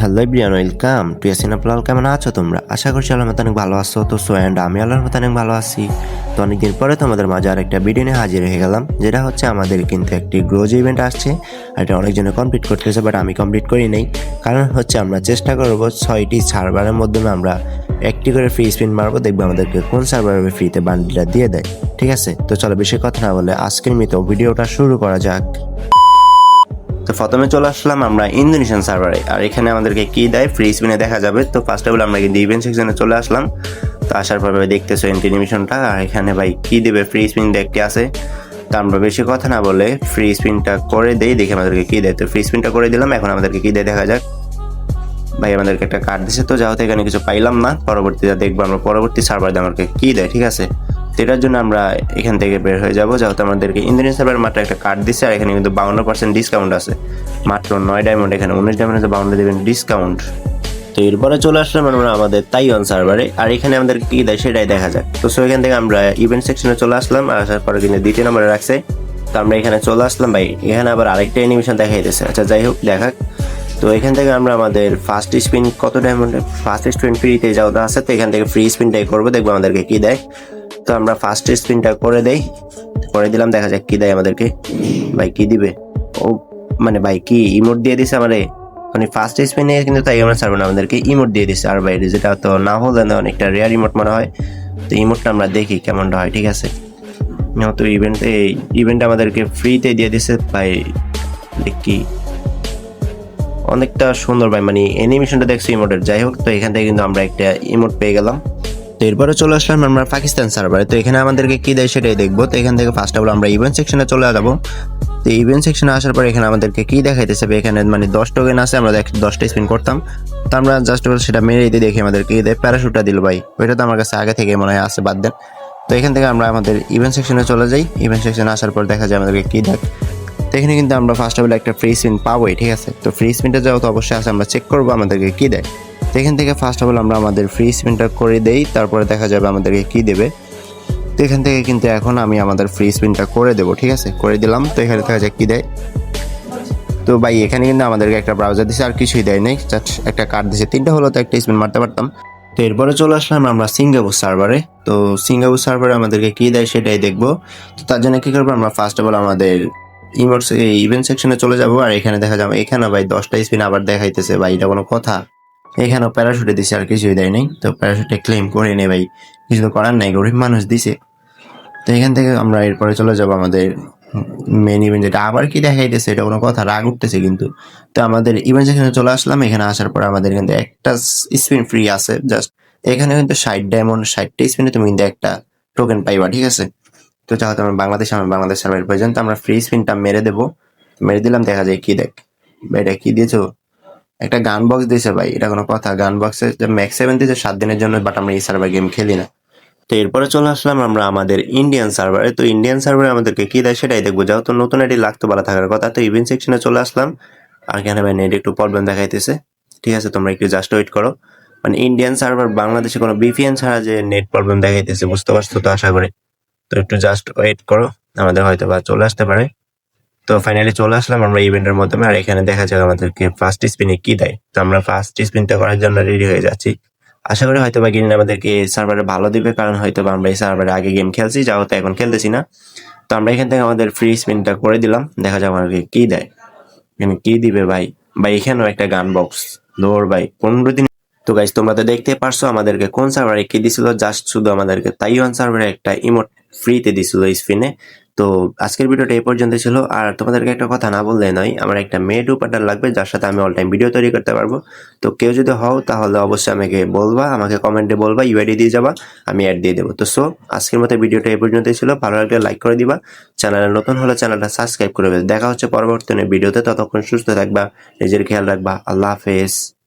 Hello Brian welcome to Yasin আপলাল কেমন আছো তোমরা? আশা করছি আল্লাহ অনেক ভালো আছো। তো সো অ্যান্ড আমি আল্লাহর মতো অনেক ভালো আছি। তো অনেকদিন পরে তোমাদের মাঝে আর একটা ভিডিও নিয়ে হাজির হয়ে গেলাম, যেটা হচ্ছে আমাদের কিন্তু একটি গ্রোজ ইভেন্ট আসছে। আর এটা অনেকজনে কমপ্লিট করতেছে বাট আমি কমপ্লিট করি নাই। কারণ হচ্ছে আমরা চেষ্টা করব ছয়টি সার্ভারের মাধ্যমে আমরা একটি করে ফ্রি স্পিন মারবো দেখব আমাদেরকে কোন সার্ভারে ফ্রিতে বান্ডিলটা দিয়ে দেয়। ঠিক আছে? তো চলো বেশি কথা না বলে আজকের মতো ভিডিওটা শুরু করা যাক। তো প্রথমে চলে আসলাম আমরা ইন্দোনেশিয়ান সার্ভারে। আর এখানে আমাদেরকে কি দেয়? ফ্রি স্পিনে দেখা যাবে। তো ফার্স্ট অফ আমরা কিন্তু ইভেন্ট সেকশনে চলে আসলাম। তো আসার পর দেখতেছো এন্টিনিমেশনটা আর এখানে ভাই কি দেবে? ফ্রি স্পিন দেখতে আছে। তো আমরা বেশি কথা না বলে ফ্রি স্পিনটা করে দেই, দেখে আমাদেরকে কি দেয়। তো ফ্রি স্পিনটা করে দিলাম। এখন আমাদেরকে কি দেয় দেখা যাক। ভাই আমাদেরকে একটা কার্ড দিছে। তো যাও তো এখানে কিছু পাইলাম না। পরবর্তীতে দেখব আমরা পরবর্তী সার্ভার আমাদেরকে কি দেয়, ঠিক আছে? এটার জন্য আমরা এখান থেকে বের হয়ে যাব, যেহেতু আমাদেরকে ইন্ডিয়ান সার্ভার মাত্র একটা কার্ড দিচ্ছে আর এখানে কিন্তু বাউন্ন পার্সেন্ট ডিসকাউন্ট আছে। মাত্র নয় ডায়মন্ড এখানে উনিশ ডায়মন্ডে বাউন্ন দেবেন ডিসকাউন্ট তো এরপরে চলে আসলাম আমরা আমাদের তাইওয়ান সার্ভারে আর এখানে আমাদের কি দেয় সেটাই দেখা যাক। তো সো এখান থেকে আমরা ইভেন্ট সেকশনে চলে আসলাম, আর আসার পরে কিন্তু দ্বিতীয় নম্বরে রাখছে। তো আমরা এখানে চলে আসলাম ভাই, এখানে আবার আরেকটা অ্যানিমেশন দেখাইতেছে। আচ্ছা যাই হোক দেখাক তো এখান থেকে আমরা আমাদের ফার্স্ট স্পিন কত ডায়মন্ডে ফার্স্ট স্পিন ফ্রিতে যাওয়া আছে, তো এখান থেকে ফ্রি স্পিনটাই করব, দেখব আমাদেরকে কী দেয়। তো আমরা ফার্স্ট স্পিনটা করে দেই। করে দিলাম, দেখা যাক কি দেয় আমাদেরকে। ভাই কি দিবে? ও মানে ভাই কি ইমোট দিয়ে দিছে আমারে? মানে ফার্স্ট স্পিনে কিন্তু তাই আমরা ছাড়বো না, আমাদেরকে ইমোট দিয়ে দিছে। আর ভাই, যেটা তো না হলে না, অনেকটা রেয়ার ইমোট মনে হয়। তো ইমোটটা আমরা দেখি কেমনটা হয়, ঠিক আছে? তো ইভেন্টে ইভেন্ট আমাদেরকে ফ্রিতে দিয়ে দিছে, ভাই, দেখি। অনেকটা সুন্দর ভাই মানে অ্যানিমেশনটা দেখছি ইমোটের যাই হোক, তো এখান থেকে কিন্তু আমরা একটা ইমোট পেয়ে গেলাম। তো এরপরে চলে আসলাম আমরা পাকিস্তান সার্ভারে তো এখানে আমাদেরকে কি দেয় সেটাই দেখব। তো এখান থেকে ফার্স্ট অফ অল আমরা ইভেন্ট সেকশনে চলে যাব। তো ইভেন্ট সেকশনে আসার পর এখানে আমাদেরকে কি দেখাইতেছে? এখানে মানে দশ টোকেন আছে, আমরা দশটা স্পিন করতাম। তো আমরা জাস্ট সেটা মেরে দিতে দেখি আমাদেরকে দেয় প্যারাশুটটা দিল ভাই। ওইটা তো আমার কাছে আগে থেকে মনে হয় আছে, বাদ দেন। তো এখান থেকে আমরা আমাদের ইভেন্ট সেকশনে চলে যাই। ইভেন্ট সেকশনে আসার পর দেখা যায় আমাদেরকে কী দেখ তো এখানে কিন্তু আমরা ফার্স্ট অফ অল একটা ফ্রি স্পিন পাবোই, ঠিক আছে? তো ফ্রি স্পিনটা যাও তো অবশ্যই আছে, আমরা চেক করব আমাদেরকে কী দেয়। এখান থেকে ফার্স্ট অফ অল আমরা আমাদের ফ্রি স্পিনটা করে দেই, তারপরে দেখা যাবে আমাদেরকে কি দেবে। তো এখান থেকে কিন্তু এখন আমি আমাদের ফ্রি স্পিনটা করে দেবো, ঠিক আছে? করে দিলাম, তো এখানে দেখা যাক কি দেয়। তো ভাই, এখানে কিন্তু আমাদেরকে একটা ব্রাউজার দিছে, আর কিছুই দেয় নাই। জাস্ট একটা কার্ড দিছে, তিনটা হলো তো একটা স্পিন মারতে পারতাম। তো এরপরে চলে আসলাম আমরা সিঙ্গাপুর সার্ভারে তো সিঙ্গাপুর সার্ভারে আমাদেরকে কি দেয় সেটাই দেখব। তো তার জন্য কি করব আমরা ফার্স্ট অফ অল আমাদের ইভেন্ট সেকশনে চলে যাব, আর এখানে দেখা যাবে এখানে ভাই দশটা স্পিন আবার দেখাইতেছে। ভাই, এটা কোনো কথা? এখানেও প্যারাশুটে দিছে আর কিছুই দেয় নাই। তো প্যারাশুটে ক্লেম করে নে ভাই। কিছু তো করার নাই, গরিব মানুষ দিছে। তো এখান থেকে আমরা এরপরে চলে যাব আমাদের মেন ইভেন্ট যেটা। আবার কি দেখাইতেছে এটা কোনো কথা, রাগ উঠতেছে কিন্তু। তো আমাদের ইভেন্ট সেখানে চলে আসলাম, এখানে আসার পর আমাদের কিন্তু একটা স্পিন ফ্রি আছে। জাস্ট এখানে কিন্তু ষাট ডায়মন্ড ষাটটা স্পিনে তুমি কিন্তু একটা টোকেন পাইবা, ঠিক আছে? তো যেহেতু আমার বাংলাদেশ আমার বাংলাদেশ প্রয়োজন তো আমরা ফ্রি স্পিনটা মেরে দেবো। মেরে দিলাম, দেখা যায় কি দেখ। এটা কি দিয়েছ? একটা গান বক্স দিয়েছে ভাই, এটা কোনো কথা। গান বক্সে ম্যাক্স সেভেন দিয়েছে সাত দিনের জন্য বাট আমরা এই সার্ভার গেম খেলি না। তো এরপরে চলে আসলাম আমরা আমাদের ইন্ডিয়ান সার্ভারে তো ইন্ডিয়ান সার্ভারে আমাদেরকে কি দেয় সেটাই দেখব। যেহেতু নতুন এটি লাগতো ভালো থাকার কথা, তো ইভেন্ট সেকশনে চলে আসলাম। আর এখানে ভাই নেট একটু প্রবলেম দেখাইতেছে। ঠিক আছে, তোমরা একটু জাস্ট ওয়েট করো। মানে ইন্ডিয়ান সার্ভার বাংলাদেশে কোনো বিপিএন ছাড়া যে নেট প্রবলেম দেখাইতেছে, বুঝতে পারছ তো আশা করি। তো একটু জাস্ট ওয়েট করো, আমাদের হয়তো বা চলে আসতে পারে। তো ফাইনালি চলে আসলাম আমরা ইভেন্টের মাধ্যমে, আর এখানে দেখা যাক আমাদেরকে ফার্স্ট স্পিনে কি দেয়। তো আমরা ফার্স্ট স্পিনটা করার জন্য রেডি হয়ে যাচ্ছি। আশা করি হয়তো বা গেমিং আমাদেরকে সার্ভারে ভালো দিবে, কারণ হয়তো বা আমরা এই সার্ভারে আগে গেম খেলছি যা হতো এখন খেলতেছি না। তো আমরা এখান থেকে আমাদের ফ্রি স্পিনটা করে দিলাম, দেখা যাক আমাদেরকে কি দেয়। এখানে কি দিবে ভাই? ভাই, এখানেও একটা গান বক্স দৌড় ভাই, পনেরো দিন তো গাইজ তোমরা তো দেখতে পারছ আমাদেরকে কোন সার্ভারে কি দিছিল জাস্ট শুধু আমাদেরকে তাইওয়ান সার্ভারে একটা ইমোট ফ্রিতে দিছিল স্পিনে তো আজকের ভিডিওটা এই পর্যন্ত ছিল। আর তোমাদেরকে একটা কথা না বললে নয়, আমার একটা মেয়ে পার্টনার লাগবে, যার সাথে আমি অল টাইম ভিডিও তৈরি করতে পারব। তো কেউ যদি হও, তাহলে অবশ্যই আমাকে বলবা, আমাকে কমেন্টে বলবা ইউআইডি দিয়ে যাবা, আমি অ্যাড দিয়ে দেবো। তো সো আজকের মতো ভিডিওটা এই পর্যন্তই ছিল। ভালো লাগলে লাইক করে দিবা। চ্যানেলে নতুন হলে চ্যানেলটা সাবস্ক্রাইব করে দেখা হচ্ছে পরবর্তী ভিডিওতে। ততক্ষণ সুস্থ থাকবা, নিজের খেয়াল রাখবা। আল্লাহ হাফেজ।